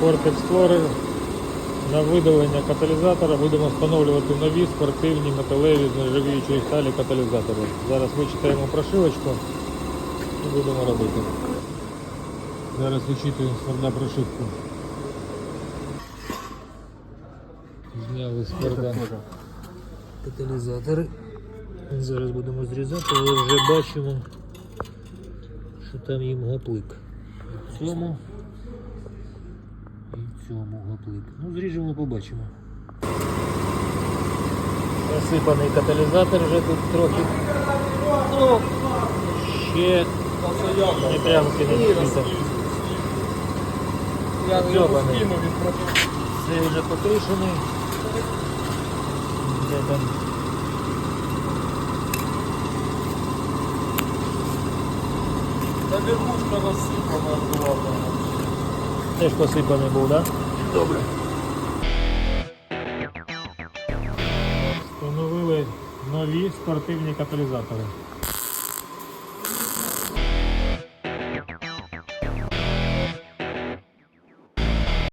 Ford Explorer. На видалення каталізатора будемо встановлювати нові спортивні металеві з нержавіючої сталі каталізатори. Зараз вичитаємо прошивочку і будемо робити. Зараз вичитуємо з прошивку. Зняли Форда каталізатори. Зараз будемо зрізати, але вже бачимо, що там їм гаплик. В цьому в цьому гаплик. Ну, зріжемо, побачимо. Засипаний каталізатор вже тут трохи. Ну, ще не він просто Це вже потрішений. Де там? та верхушка розсипана була. Теж посипаний був, так? Да? Добре. Встановили нові спортивні каталізатори.